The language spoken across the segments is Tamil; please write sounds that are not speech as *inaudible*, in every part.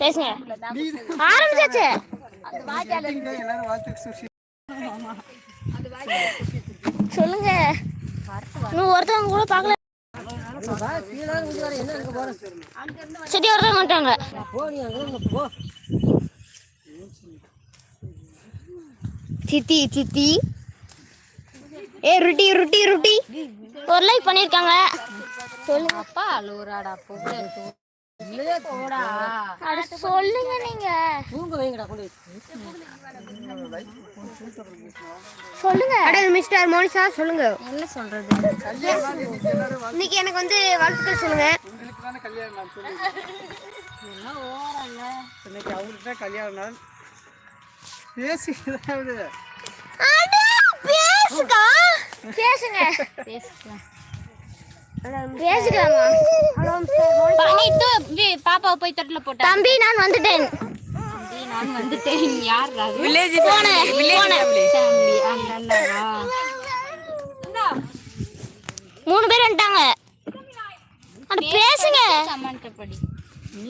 பேசுங்க. ஆரம்பிச்சாச்சு. சொல்லுங்க. இன்னும் ஒருத்தவங்க கூட பார்க்கல. சரி ஒருத்தவங்க வந்துட்டாங்க. சித்தி சித்தி. ஏ ருட்டி ருட்டி ருட்டி. ஒரு லைக் பண்ணிருக்காங்க. சொல்லுங்க. அப்பா அழுவுறாடா சொல்லுங்க நீங்க. சொல்லுங்க. அட மிஸ்டர் மோனிஷா சொல்லுங்க. என்ன சொல்றது? இன்னைக்கு எனக்கு வந்து வாழ்த்துக்கள் சொல்லுங்க. கல்யாணம் நாள் சொல்லி. என்ன ஓரங்க இன்னைக்கு அவங்களுக்கு தான் கல்யாணம் நாள். பேசி ஏதாவது பேசுங்க. பேசிக்கலாம். பண்ணிட்டு பாப்பாவை போய் தொட்டில போட்டா தம்பி நான் வந்துட்டேன். நான் வந்துட்டேன். யார் வில்லேஜ் போனேன். மூணு பேர் வந்துட்டாங்க. பேசுங்க கமெண்ட் படி.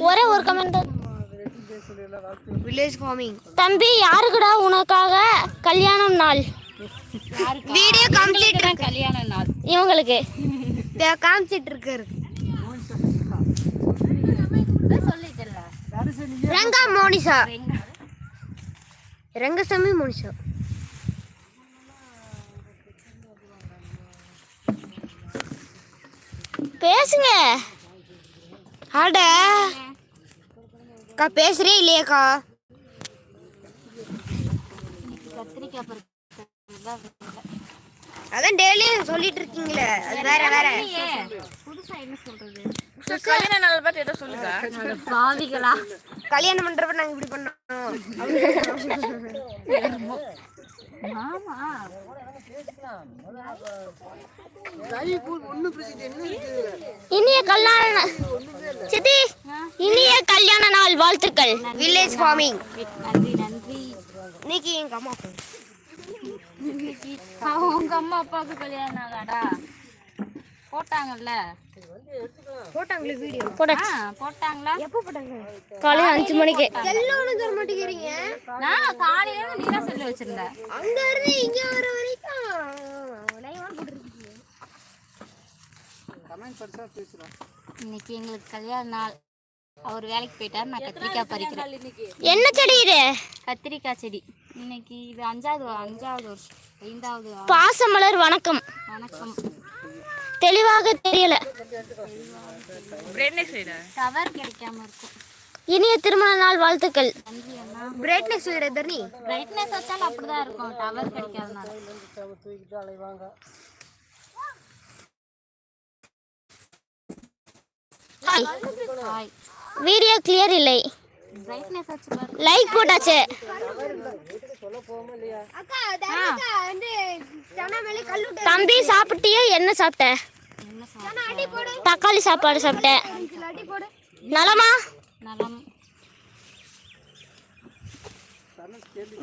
ஒரே ஒரு கமெண்ட் வில்லேஜ் ஃபார்மிங் தம்பி யாருக்குடா உனக்காக கல்யாணம் நாள்? வீடியோ கம்ப்ளீட் கல்யாண நாள் இவங்களுக்கு காமிச்சிட்டு இருக்காரு சொல்லிட்டல ரங்கா மோனிஷா. ரங்கசாமி மோனிஷா. பேசுங்க. அட. அக்கா பேசுறே இல்லையாக்கா கத்திரிக்காய் பருப்பு அதான் டெய்லியும் சொல்லிட்டு இருக்கீங்களே. அது வேற வேற. புதுசா என்ன சொல்றது? கல்யாண நாள் பார்த்து ஏதோ சொல்லுங்க பாவிகளா. கல்யாணம் பண்றப்ப நாங்க இப்படி பண்ணோம். இனிய கல்யாண சித்தி இனிய கல்யாண நாள் வாழ்த்துக்கள். வில்லேஜ் ஃபார்மிங் நன்றி நன்றி. இன்னைக்கு எங்க அம்மா அவன் உங்க அம்மா அப்பாவுக்கு கல்யாணம் ஆகாடா போட்டாங்கல்ல? போட்டாங்களே வீடியோ? போட்டாச்சு ஆ, போட்டாங்களா? எப்போ போட்டாங்க? காலையில் அஞ்சு மணிக்கு. எல்லாம் ஒண்ணு தர மாட்டேங்கிறீங்க. நான் காலையில இருந்து நீ தான் சொல்லி வச்சிருந்த அங்க இருந்து இங்க வர வரைக்கும் இன்னைக்கு எங்களுக்கு கல்யாண நாள். அவர் வேலைக்கு போயிட்டாரு நான் கத்திரிக்காய் பறிக்கிறேன். என்ன செடி இது? கத்திரிக்காய் செடி. இன்னைக்கு இது அஞ்சாவது அஞ்சாவது வருஷம். ஐந்தாவது பாசமலர் வணக்கம். வணக்கம். தெளிவாக தெரியல. டவர் கிடைக்காம இருக்கும். இனிய திருமண நாள் வாழ்த்துக்கள். Brightness விட தரணி? பிரைட்னஸ் வச்சாலும் அப்படிதான் இருக்கும். டவர் கிடைக்காதனால தூக்கிட்டு அலைவாங்க வீடியோ கிளியர் இல்லை. பிரைட்னஸ் லைக் போட்டாச்சு. தம்பி சாப்பிட்டியா? என்ன சாப்பிட்ட? என்ன சாப்பிட்டா? அடி போடு. தக்காளி சாப்பாடு சாப்பிட்டேன் போடு. நலமா? நலம்.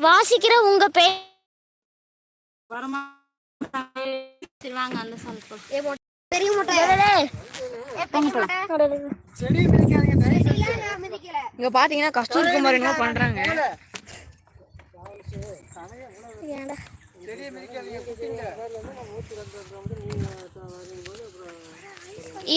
வாசிக்கிற உங்க பே சரி வாங்க அந்த சொல்லுங்க பெரிய மூட்டை செடி பிடிக்காதீங்க தயவு செஞ்சு. நான் மிதிக்கல இங்க பாத்தீங்கன்னா கஸ்தூரி குமார் என்ன பண்றாங்க.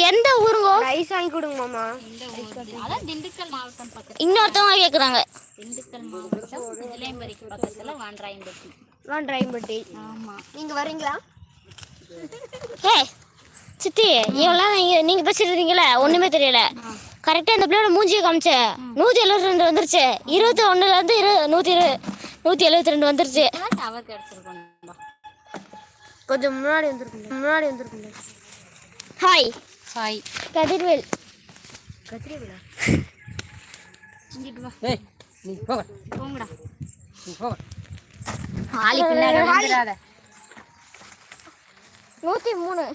எந்த ஊருங்கோ? ஐஸ் வாங்கி கொடுங்க மாமா. இந்த ஊர்? அதான் திண்டுக்கல் மாவட்டம் பக்கத்துல. இன்னொருத்தவங்க கேக்குறாங்க. திண்டுக்கல் மாவட்டம் இளையம்பரிக்கு பக்கத்துல வான்றாயம்பட்டி வான் டிரைம்பட்டி ஆமா. நீங்க வரீங்களா ஹே சித்தி இவெல்லாம் நீங்க நீங்க பேசிட்டு இருக்கீங்களா ஒண்ணுமே தெரியல. கரெக்டா இந்த பிள்ளையோட மூஞ்சியை காமிச்ச. நூத்தி எழுபத்தி ரெண்டு வந்துருச்சு. இருபத்தி ஒண்ணுல இருந்து இரு நூத்தி இரு நூத்தி எழுபத்தி ரெண்டு வந்துருச்சு. கொஞ்சம் முன்னாடி வந்துருக்குங்க முன்னாடி வந்துருக்குங்க ஹாய் ஹாய் கதிர்வேல். கத்திரிவிழா இங்கிட்டு வா. ஏய் நீ போக போங்கடா நீ போக ஆளி பின்னாடி வந்துடாத. நூத்தி மூணு.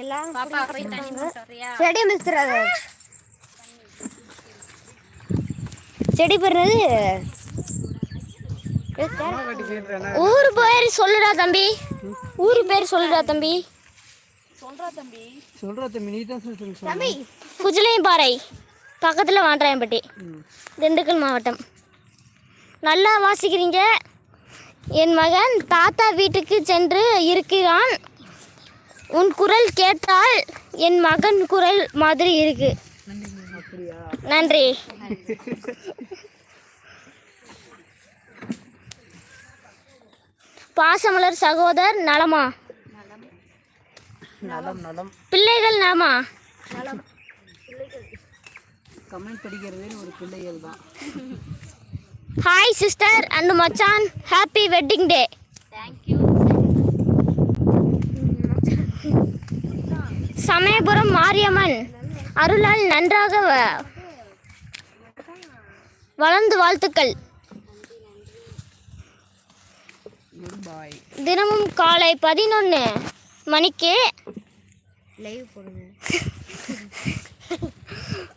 எல்லாம் செடி மிஸ்திராத செடி போயிடுறேன் ஊர் பேர் சொல்லுடா தம்பி. ஊர் பேர் சொல்லுடா தம்பி. சொல்றா தம்பி. சொல்கிறா தம்பி நீ தான் சொல்லி சொல்லி குஜிலையம்பாறை பக்கத்தில் வாண்டராயம்பட்டி திண்டுக்கல் மாவட்டம். நல்லா வாசிக்கிறீங்க. என் மகன் தாத்தா வீட்டுக்கு சென்று இருக்கிறான். உன் குரல் கேட்டால் என் மகன் குரல் மாதிரி இருக்கு. நன்றி. பாசமலர் சகோதர் நலமா? நலம் நலம். பிள்ளைகள் நலமா? கமெண்ட் படிக்கிறதே ஒரு பிள்ளைகள் தான். ஹாய் சிஸ்டர் அண்ட் மச்சான். Happy wedding day thank you Samayapuram Mariamman அருளால் நன்றாக வளர்ந்து வாழ்த்துக்கள். தினமும் காலை பதினொன்று மணிக்கு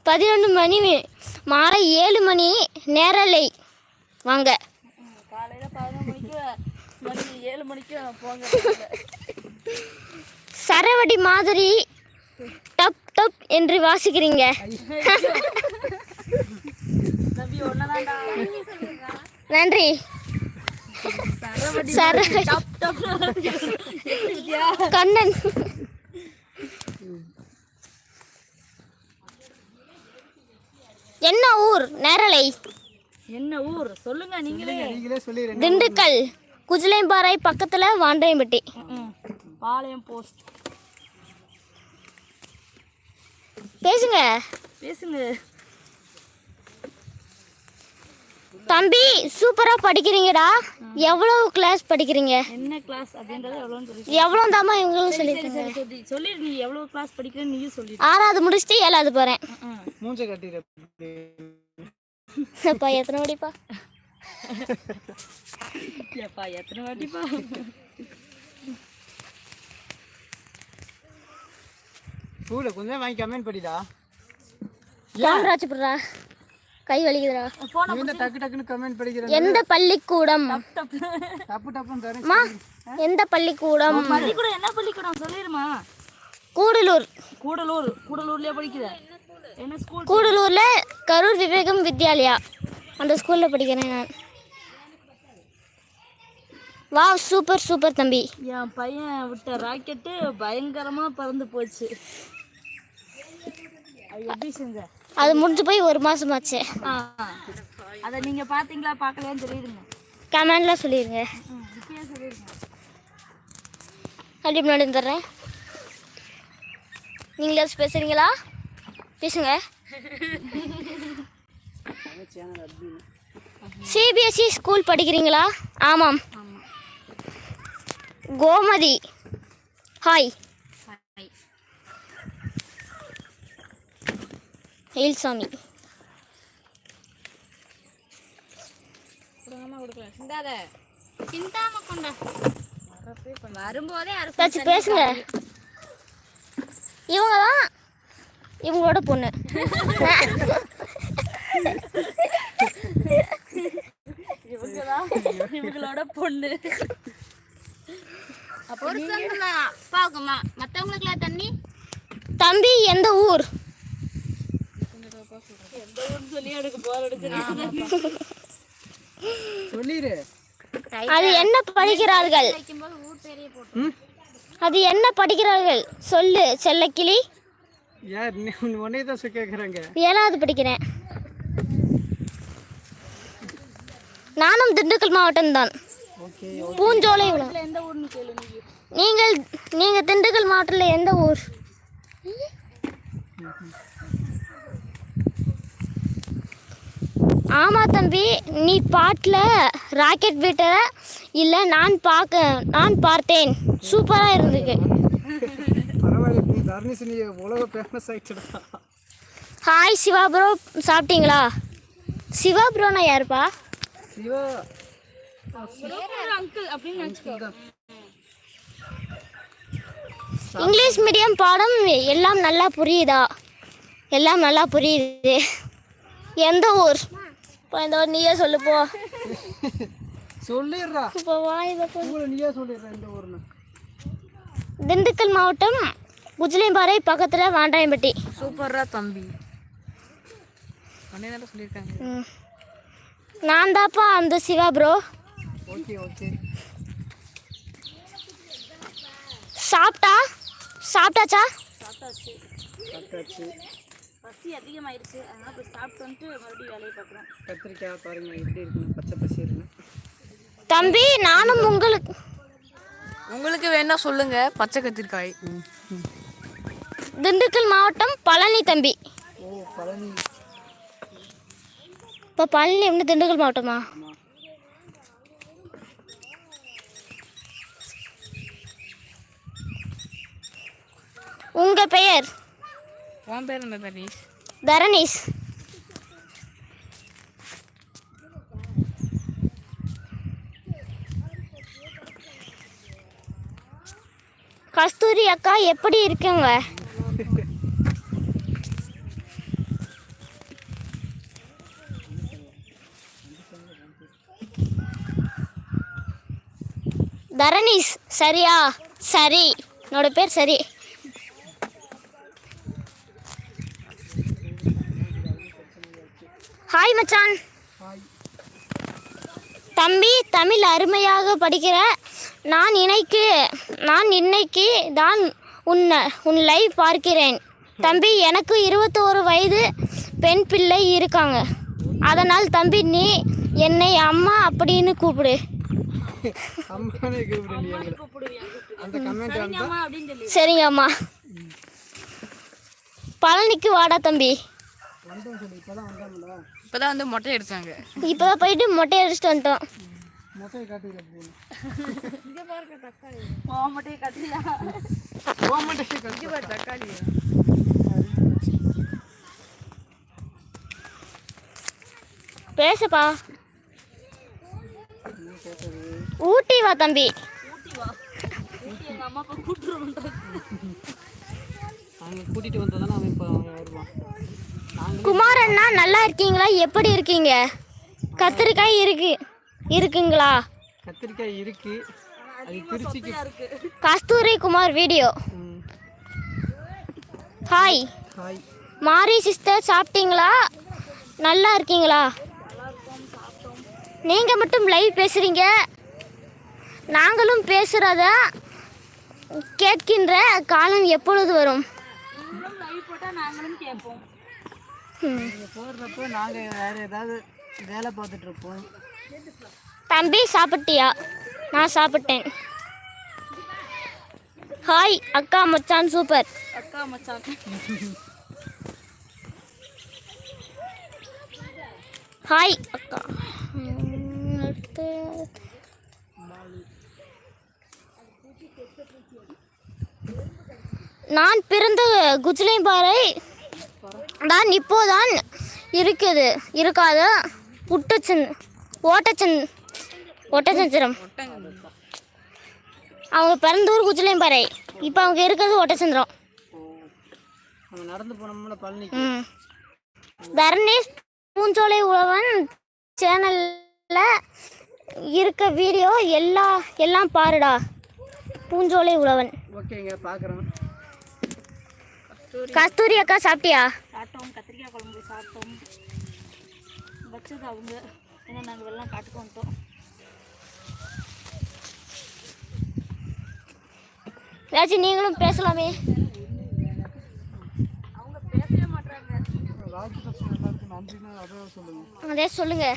பதினொன்று மணி மாலை ஏழு மணி நேரலை வாங்க. சரவடி மாதிரி டப் டப் என்று வாசிக்கிறீங்க. நன்றி. கண்ணன். என்ன ஊர்? நேரலை. என்ன ஊர்? சொல்லுங்க நீங்களே. திண்டுக்கல். குஜிலைம்பாறை பக்கத்தில் வாண்டையம்பட்டி. பாளையம் போஸ்ட் பேசுங்க. பேசுங்க. தம்பி சூப்பராக படிக்கிறீங்கடா. எவ்வளோ கிளாஸ் படிக்கிறீங்க? என்ன கிளாஸ் அப்படின்றத எவ்வளோன்னு சொல்லி எவ்வளோ தாம்மா இவங்களும் சரி சொல்லியிருக்காங்க? சரி சொல்லி சொல்லி நீ எவ்வளோ கிளாஸ் படிக்கிறேன்னு நீயும் சொல்லி ஆறாவது முடிச்சுட்டு ஏழாவது போகிறேன் மூஞ்ச கட்டிடு. அப்பா எத்தனை படிப்பா ஏப்பா எத்தனை வாட்டிப்பா? *laughs* ஸ்கூலில் கொஞ்சம் வாங்கி கமெண்ட் படிடா கேமரா வச்சுப்படுறா கை வலிக்குதுடா. தான் டக்கு டக்குன்னு கமெண்ட் படிக்கிறேன் எந்த பள்ளிக்கூடம்? டப் டப்பு டப்புன்னு தரேன். எந்த பள்ளிக்கூடம்? பள்ளிக்கூடம் என்ன பள்ளிக்கூடம்? சொல்லிடுமா. கூடலூர். கூடலூர். கூடலூர்லயே படிக்கிற. என்ன ஸ்கூல் கூடலூரில் கரூர் விவேகம் வித்யாலயா. அந்த ஸ்கூலில் படிக்கிறேன் நான். வா சூப்பர் சூப்பர் தம்பி. என் பையன் விட்ட ராக்கெட்டு பயங்கரமா பறந்து போச்சு. அது எப்படி செஞ்ச? அது முடிஞ்சு போய் ஒரு மாதமாச்சு ஆ. அதை நீங்க பாத்தீங்களா பார்க்கலையான்னு சொல்லிடுங்க கமெண்ட்ல சொல்லிடுங்க அப்படி முன்னாடி வந்துடுறேன் நீங்களே பேசுறீங்களா? பேசுங்க. சிபிஎஸ்சி ஸ்கூல் E படிக்கிறீங்களா? ஆமாம். கோமதி. ஹாய் வரும்போதே ஏதாச்சும் பேசுங்க. இவங்க தான் இவங்களோட பொண்ணு. இவங்களோட பொண்ணு. ஒரு சொன்னா அப்பாவுக்குமா மற்றவங்களுக்குலாம் தண்ணி? தம்பி எந்த ஊர்? சொல்லி எனக்கு போர் அடிச்சு சொல்லிடு அது என்ன படிக்கிறார்கள்? அது என்ன படிக்கிறார்கள்? சொல்லு செல்லக்கிளி. யார் நீ உன்னே தான் கேட்குறாங்க ஏழாவது படிக்கிறேன். நானும் திண்டுக்கல் மாவட்டம் தான். ஓகே பூஞ்சோலை நீங்கள் நீங்கள் திண்டுக்கல் மாவட்டத்தில் எந்த ஊர்? ஆமா தம்பி நீ பாட்டில் ராக்கெட் விட்ட இல்லை நான் பார்க்க நான் பார்த்தேன். சூப்பராக ஆகிடுடா ஹாய் சிவா ப்ரோ சாப்பிட்டீங்களா? சிவா ப்ரோனா யாருப்பா? சிவா. இங்கிலீஷ் மீடியம் பாடம் எல்லாம் நல்லா புரியுதா? எல்லாம் நல்லா புரியுது. எந்த ஊர்? இப்போ இந்த ஊர் நீயே சொல்லு போ. சொல்லிடுறா. இப்போ வாய் ஊரை நீயே சொல்லிடுற இந்த ஊர்னு திண்டுக்கல் மாவட்டம் குஜிலியம்பாறை பக்கத்தில் வாண்டாயம்பட்டி. சூப்பரா தம்பி. சொல்லியிருக்காங்க. நான் தாப்பா அந்த சிவா ப்ரோ ஓகே ஓகே. சாப்பிட்டா? சாப்பிட்டாச்சா. சாப்பிட்டாச்சு. பசி அதிகமாயிருச்சு அதனால போய் சாப்பிட்டு வந்துட்டு மறுபடியும் வேலையை பார்க்குறோம். கத்திரிக்காய் பாருங்க எப்படி இருக்குன்னு பச்சை பசிருன்னு தம்பி நானும் உங்களுக்கு உங்களுக்கு வேணா சொல்லுங்க பச்சை கத்திரிக்காய். திண்டுக்கல் மாவட்டம் பழனி தம்பி. ஓ பழனி. இப்போ பழனி எப்படி திண்டுக்கல் மாவட்டமா? உங்க பெயர்? உன் பேர் என்ன தரணீஷ் தரணீஷ். கஸ்தூரி அக்கா எப்படி இருக்குங்க? தரணீஷ் சரியா? சரி. என்னோட பேர் சரி. ஹாய் மச்சான். தம்பி தமிழ் அருமையாக படிக்கிற நான் இன்னைக்கு நான் இன்னைக்கு தான் உன்னை உன் லைவ் பார்க்கிறேன். தம்பி எனக்கு இருபத்தோரு வயது பெண் பிள்ளை இருக்காங்க. அதனால் தம்பி நீ என்னை அம்மா அப்படின்னு கூப்பிடு. சரிங்க அம்மா பழனிக்கு வாடா தம்பி. வந்தோம் சொல்லி இப்போதான் வந்து மொட்டை அடிச்சாங்க. இப்போதான் போயிட்டு மொட்டை அடிச்சுட்டு வந்துட்டோம். மொட்டையை காட்டுங்க அப்படின்னு மட்டும் கத்திரியா ஓ மொட்டையை தக்காளி பேசுப்பா. ஊட்டி வா தம்பி. அவங்க கூட்டிட்டு வந்தா தானே அவன் இப்போ வருவான். குமார் அண்ணா நல்லா இருக்கீங்களா? எப்படி இருக்கீங்க? கத்திரிக்காய் இருக்கு. இருக்குங்களா? கத்திரிக்காய் இருக்கு. Kasthuri Kumar video. Hi hi Mari sister சாப்பிட்டீங்களா? நல்லா இருக்கீங்களா? நீங்கள் மட்டும் லைவ் பேசுகிறீங்க நாங்களும் பேசுகிறத கேட்கின்ற காலம் எப்பொழுது வரும்? நாங்களும் கேட்போம். நீங்கள் போடுறப்ப நாங்கள் வேறு ஏதாவது வேலை பார்த்துட்டு இருப்போம் தம்பி சாப்பிட்டியா? நான் சாப்பிட்டேன். ஹாய் அக்கா மச்சான் சூப்பர். அக்கா மச்சான். ஹாய் அக்கா. நான் பிறந்த குஜிலியம்பாறை தான் இப்போதான் இருக்குது. இருக்காது. புட்டச்சன் ஓட்டச்சன் ஒட்டச்சந்திரம் அவங்க பிறந்த ஊர் குஜிலியம்பாறை இப்போ அவங்க இருக்கிறது ஒட்டச்சந்திரம் நடந்து போனோம்ல பழனி தர்ணேஷ் பூஞ்சோலை உழவன் சேனலில் இருக்க வீடியோ எல்லா எல்லாம் பாருடா. பூஞ்சோலை உழவன். ஓகேங்க பார்க்குறோம் கஸ்தூரி அக்கா சாப்பிட்டியா? சாப்பிட்டோம் வச்சது அவங்க. ஏன்னா நாங்கள் வெள்ளம் காட்டுக்கு வந்துட்டோம். ஏதாச்சும் நீங்களும் பேசலாமே. ராஜ் அதே சொல்லுங்க.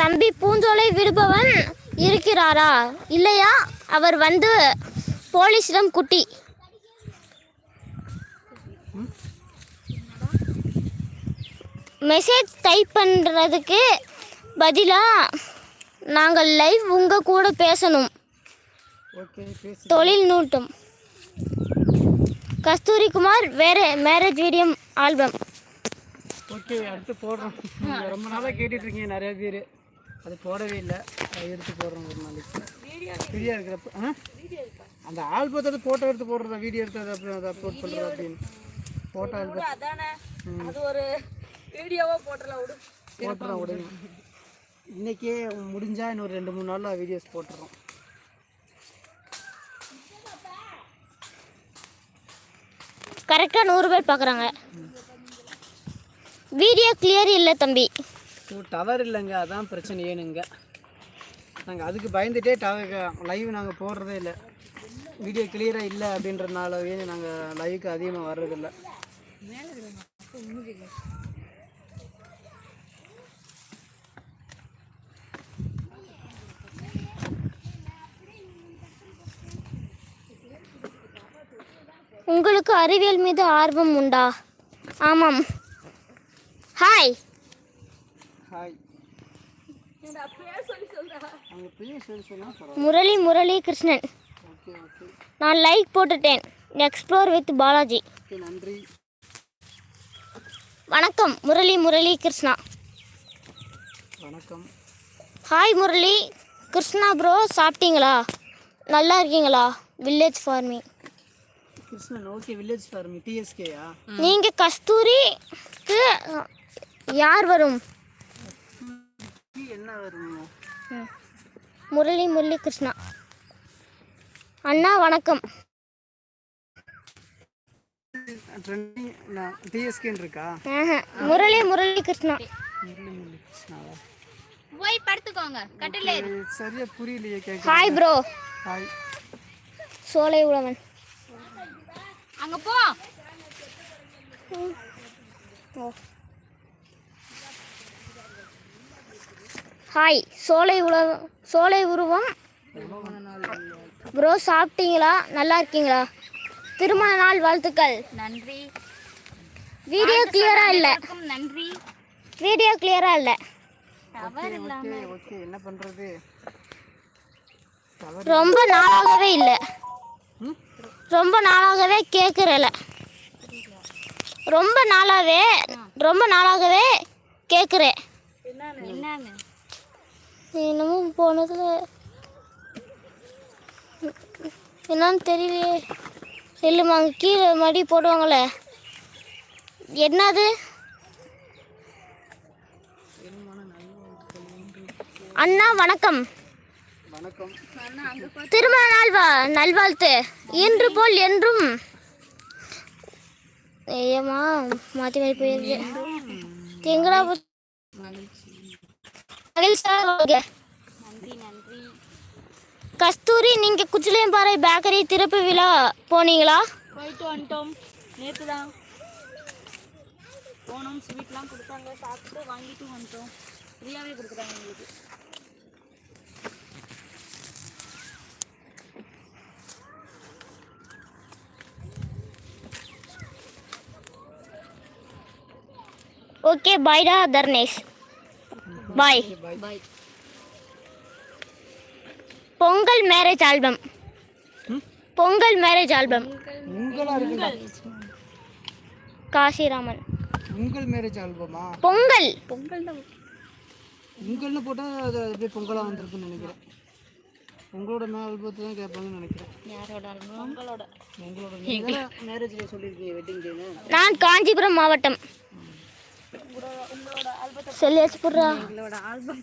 தம்பி பூஞ்சோலை விடுபவன் இருக்கிறாரா? இல்லையா? அவர் வந்து போலீஸிடம் குட்டி. மெசேஜ் டைப் பண்ணுறதுக்கு பதிலாக நாங்கள் லைவ் உங்கள் கூட பேசணும். ஓகே பேசி தொழில் நூட்டம். கஸ்தூரி குமார் வேற மேரேஜ் வீடியோ ஆல்பம் ஓகே அடுத்து போடுறோம். நீங்க ரொம்ப நாளாக கேட்டுட்டு இருக்கீங்க நிறைய பேர். அது போடவே இல்லை. அதை எடுத்து போடுறோம் ஒரு நாளைக்கு. வீடியோ இருக்கிறப்ப ஆ? அந்த ஆல்பத்தை ஃபோட்டோ எடுத்து போடுறதா வீடியோ எடுத்து அதை அப்லோட் பண்ணுறது அப்படின்னு. ஃபோட்டோ எடுத்து அதானே? அது ஒரு வீடியோவா போட்டுலாம் விடு. போட்டுறோம் விடுங்க. இன்றைக்கே முடிஞ்சா இன்னொரு ரெண்டு மூணு நாளில் வீடியோஸ் போட்டுறோம். கரெக்டாக நூறு பேர் பார்க்குறாங்க வீடியோ கிளியர் இல்லை தம்பி. டவர் இல்லைங்க அதான் பிரச்சனை ஏனுங்க நாங்கள் அதுக்கு பயந்துட்டே டவர் லைவ் நாங்கள் போடுறதே இல்லை. வீடியோ கிளியராக இல்லை அப்படின்றதுனாலவே நாங்கள் லைவுக்கு அதிகமாக வர்றதில்லை. உங்களுக்கு அறிவியல் மீது ஆர்வம் உண்டா? ஆமாம். ஹாய் முரளி முரளி கிருஷ்ணன். நான் லைக் போட்டுட்டேன். Explore with Balaji. நன்றி. வணக்கம் முரளி முரளி கிருஷ்ணா. வணக்கம். ஹாய் முரளி. கிருஷ்ணா ப்ரோ சாப்பிட்டீங்களா? நல்லா இருக்கீங்களா? Village farming Krishnan. Okay village farming டிஎஸ்கேயா நீங்கள் கஸ்தூரிக்கு யார் வரும்? என்ன வரும்? முரளி முரளி கிருஷ்ணா. அண்ணா வணக்கம். ட்ரெண்டிங் டிஎஸ்கேன்னு இருக்கா? ஆஹா, முரளி முரளி கிருஷ்ணா. முரளி முரளி கிருஷ்ணாவா? போய் படுத்துக்கோங்க கட்டில சரியா புரியலையே ஹாய் ப்ரோ ஹாய் சோலை உழவன். அங்க போ. ஹாய் சோலை உழவ சோலை உருவம். ப்ரோ சாப்பிட்டீங்களா? நல்லா இருக்கீங்களா? திருமண நாள் வாழ்த்துக்கள். நன்றி. வீடியோ கிளியரா இல்லை. நன்றி. வீடியோ கிளியரா இல்லை. என்ன பண்றது? ரொம்ப நாளாகவே இல்லை. ரொம்ப நாளாகவே கேட்குறல ரொம்ப நாளாகவே ரொம்ப நாளாகவே கேட்குறேன் இன்னமும் போனதில். என்னன்னு தெரியலையே. இல்லைம்மா அங்கே கீழே மடி போடுவாங்களே. என்னது? அண்ணா வணக்கம். வணக்கம். திருமண நாள் நல்வாழ்த்து. இன்று போல் என்றும் ஏமா மாற்றி மாறி போயிருக்கு. எங்கடா மகிழ்ச்சியாக வாழ்க. நன்றி நன்றி கஸ்தூரி நீங்கள் குச்சிலேம்பாறை பேக்கரி திறப்பு விழா போனீங்களா? போயிட்டு வந்துட்டோம். நேற்று தான் போனோம் ஸ்வீட்லாம் கொடுத்தாங்க. சாப்பிட்டு வாங்கிட்டு வந்துட்டோம். ஃப்ரீயாகவே கொடுக்குறாங்க எங்களுக்கு. ஓகே பாய்டா Dharnesh bye bye Pongal marriage album Pongal marriage album Kasiraman. உங்கள் மேரேஜ் ஆல்பமா பொங்கல் பொங்கல் போட்டால் அது அப்படியே பொங்கலாக வந்திருக்குன்னு நினைக்கிறேன். உங்களோட ஆல்பத்தை தான் கேட்பாங்கன்னு நினைக்கிறேன். யாரோட பொங்கலோட உங்களோட. மேரேஜில் சொல்லியிருக்கீங்க வெட்டிங் டேன்னு நான் காஞ்சிபுரம் மாவட்டம். சொல்லியாச்சு புட்றா எங்களோட ஆல்பம்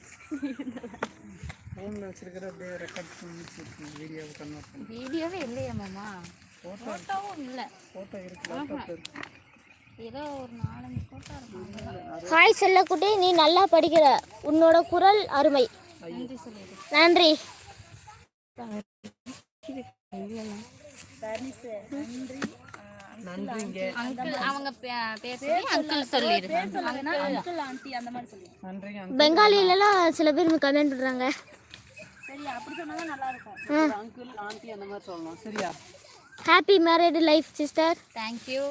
ஃபோனில் வச்சிருக்கிற அப்படியே ரெக்கார்ட் பண்ணி வச்சிருக்கீங்க வீடியோவை கன்வெர்ட் பண்ணி. வீடியோவே இல்லையா மாமா. ஃபோட்டோவும் இல்லை. ஃபோட்டோ இருக்கு லேப்டாப்பில் இருக்கு. ஏதோ ஒரு நாலஞ்சு ஃபோட்டோ இருக்கும் ஹாய் செல்லக்குட்டி நீ நல்லா படிக்கிற. உன்னோட குரல் அருமை. நன்றி சொல்லிடு நன்றி. நன்றிங்க. அவங்க பே- பேர் சொல்லி அங்கிள் சொல்லிடு அங்கிள் ஆண்டி அந்த மாதிரி சொல்லி. நன்றிங்க பெங்காலிலலாம் சில பேர் கமெண்ட் பண்ணுறாங்க சரி அப்படி சொன்னாதான் நல்லா இருக்கும். அங்கிள் ஆண்டி அந்த மாதிரி சொல்லலாம் சரியா? Happy married life sister thank you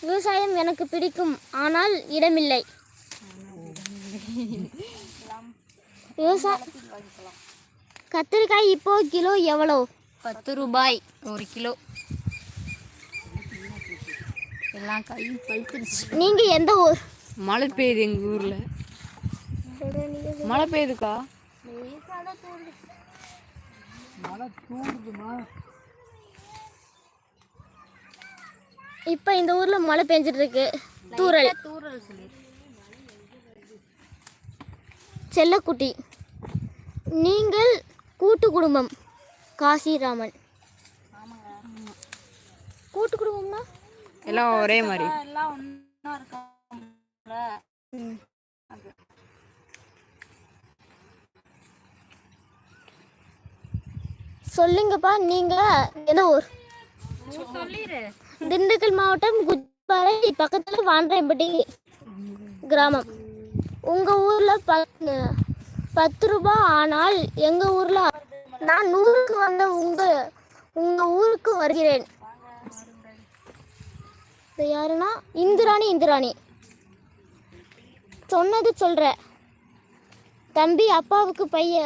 விவசாயம் எனக்கு பிடிக்கும் ஆனால் இடமில்லை. விவசாய கத்திரிக்காய் இப்போ கிலோ எவ்வளோ? பத்து ரூபாய் ஒரு கிலோ. எல்லாம் கையும் பழுத்துருச்சு. நீங்கள் எந்த ஊர்? மழை பெய்யுது எங்க ஊர்ல. மழை பெய்யுதுக்கா? மழை இப்போ இந்த ஊரில் மழை பெஞ்சிட்டு இருக்கு தூரல் சொல்லி செல்லக்குட்டி. நீங்கள் கூட்டு குடும்பம். காசிராமன். கூட்டு குடும்பம்னா? எல்லாம் ஒரே மாதிரி எல்லாம் ஒன்றா இருக்காங்கல்ல. அது. சொல்லுங்கப்பா நீங்க எந்த ஊர்? திண்டுக்கல் மாவட்டம் குஜ்பாறை பக்கத்துல வாண்டரைப்பட்டி கிராமம். உங்க ஊர்ல பத்து பத்து ரூபாய் ஆனால் எங்க ஊர்ல நான் நூறுக்கு வந்த உங்க உங்க ஊருக்கு வருகிறேன். இது யாருன்னா இந்திராணி இந்திராணி. சொன்னது சொல்ற. தம்பி அப்பாவுக்கு பைய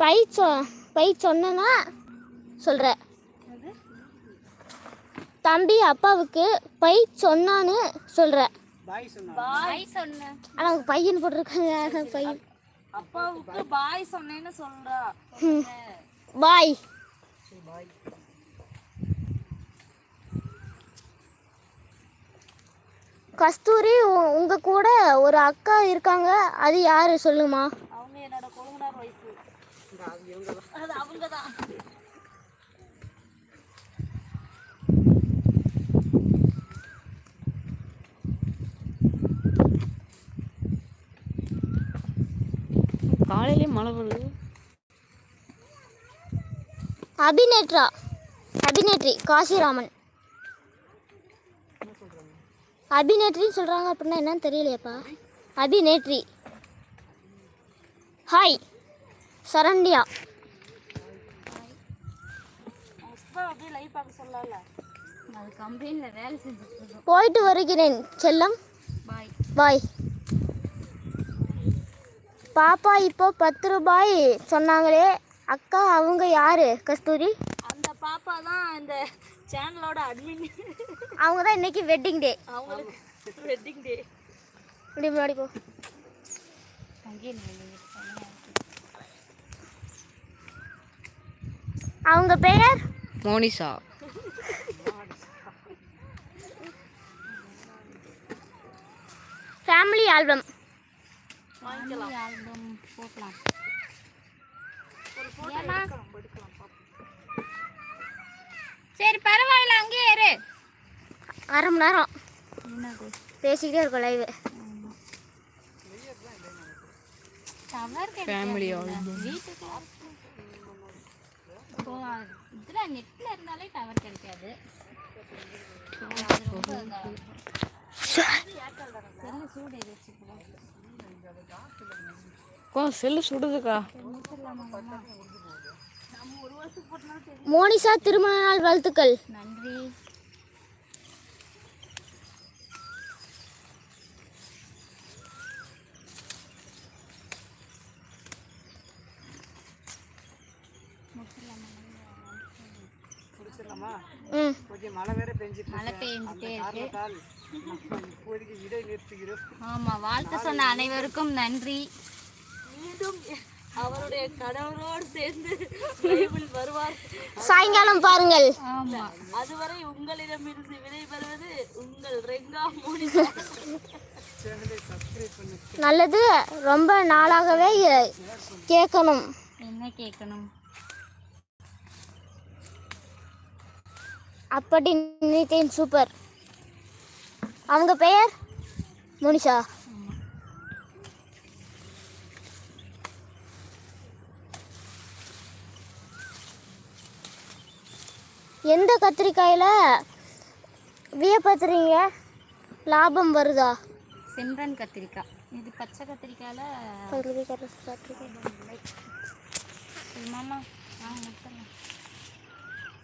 பை சொ பை சொன்னனா சொல்ற. தம்பி அப்பாவுக்கு பை சொன்னான்னு சொல்ற. பாய் சொன்னா. பாய் சொன்னேன் ஆனா அவங்க பையன் போட்டிருக்காங்க. பையன் அப்பாவுக்கு பாய் சொன்னேன்னு சொல்றா. பாய் பாய். கஸ்தூரி உ- உங்க கூட ஒரு அக்கா இருக்காங்க. அது யாரு? சொல்லுமா. அவங்க என்னோட கொழுங்கனார் வயசு அது இவங்க தான் அது அவங்க தான். காலையிலே மழை வருது. அபிநேட்ரா அபிநேட்ரி காசிராமன். அபிநேட்ரின்னு சொல்கிறாங்க அப்படின்னா என்னன்னு தெரியலையேப்பா. அபிநேட்ரி ஹாய் சரண்யா. போயிட்டு வருகிறேன். செல்லம். பாய் பாய் பாப்பா இப்போ பத்து ரூபாய் சொன்னாங்களே. அக்கா அவங்க யாரு? கஸ்தூரி. அந்த பாப்பா தான் இந்த சேனலோட அட்மின் அவங்க தான் இன்னைக்கு வெட்டிங் டே அவங்களுக்கு வெட்டிங் டே இப்படி முன்னாடி போ. அவங்க பெயர் மோனிஷா. ஃபேமிலி ஆல்பம் சரி பரவாயில்ல அங்கேயே இரு. அரை மணி நேரம் பேசிக்கிட்டே இருக்கோம் லைவ் டவர் ஃபேமிலி இதில் நெட்டில் இருந்தாலே டவர் கிடைக்காது. செல்லு சுடுதுக்கா. மோனிஷா திருமண நாள் வாழ்த்துக்கள். நன்றி. முடிச்சிடலாமா ம். ஓகே மழை வேற பெஞ்சிட்டு மழை பெஞ்சிட்டே இருக்கு. இப்போதைக்கு இடை நிறுத்துகிறோம். ஆமா வாழ்த்து சொன்ன அனைவருக்கும் நன்றி. மீண்டும் அவருடைய கணவரோடு சேர்ந்து *laughs* வருவார். சாயங்காலம் பாருங்கள். ஆமா. அதுவரை உங்களிடமிருந்து விடைபெறுவது உங்கள் ரெங்கா மோனிகா. *laughs* சேனலை சப்ஸ்கிரைப் பண்ணு. நல்லது. ரொம்ப நாளாகவே கேட்கணும். என்ன கேட்கணும்? அப்படி நினைத்தேன் சூப்பர். அவங்க பெயர்? மோனிஷா. எந்த கத்திரிக்காயில் வியப்பத்துறீங்க? லாபம் வருதா? செம்ரன் கத்திரிக்காய். இது பச்சை கத்திரிக்காயில மாமா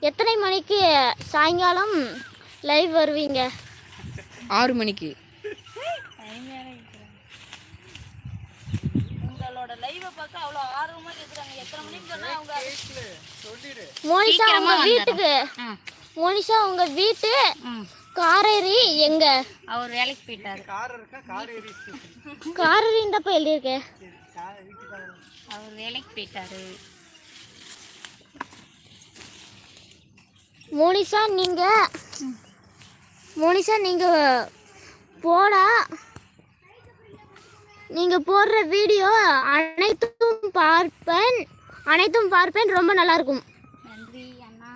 எத்தனை மணிக்கு சாயங்காலம் லைவ் வருவீங்க? ஆறு மணிக்கு. உங்களோட லைவை பார்க்க அவ்வளோ ஆர்வமா கேட்குறாங்க எத்தனை மணிக்கு சொன்னா அவங்க சொல்லிடு. மோனிஷா உங்க வீட்டுக்கு. மோனிஷா உங்க வீட்டு காரேரி எங்க? அவர் வேலைக்கு போயிட்டாரு. கார் இருக்கா? கார் ஏறி ஸ்டேஷன் காரேரின்றப்ப எழுதியிருக்கேன். அவர் வேலைக்கு போயிட்டாரு. மோனிஷா நீங்க மோனிஷா நீங்க போடா. நீங்க போடுற வீடியோ அனைத்தும் பார்ப்பேன். அனைத்தும் பார்ப்பேன். ரொம்ப நல்லா இருக்கும் நன்றி அண்ணா.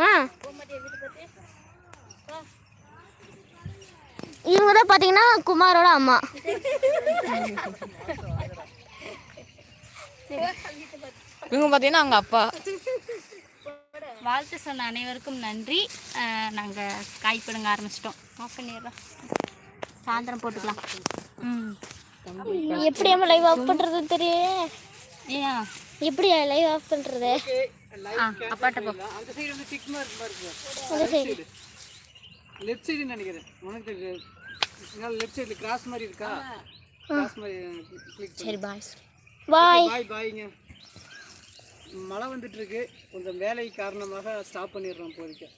ஆ. இவங்க தான் பார்த்தீங்கன்னா குமாரோட அம்மா. *laughs* இவங்க பார்த்தீங்கன்னா அவங்க அப்பா. வாழ்த்து சொன்ன அனைவருக்கும் நன்றி. நாங்கள் காய் பிடுங்க ஆரம்பிச்சிட்டோம். ஆஃப் பண்ணிடுறோம் சாயந்தரம் போட்டுக்கலாம். ம். எப்படி நம்ம லைவ் ஆஃப் பண்ணுறதுன்னு தெரியும் ஏன்? எப்படி லைவ் ஆஃப் பண்ணுறது ஆ அப்பாட்ட போ. அந்த சைடு வந்து டிக் மார்க் பாருங்க அந்த சைடு லெஃப்ட் சைடுன்னு நினைக்கிறேன். உனக்கு லெஃப்ட் சைடில் கிராஸ் மாதிரி இருக்கா? கிராஸ் மாதிரி கிளிக் சரி பாய் பாய். பாய் பாய்ங்க. மழை வந்துட்டு இருக்கு கொஞ்சம் வேலை காரணமாக ஸ்டாப் பண்ணிடுறோம் இப்போதைக்கு.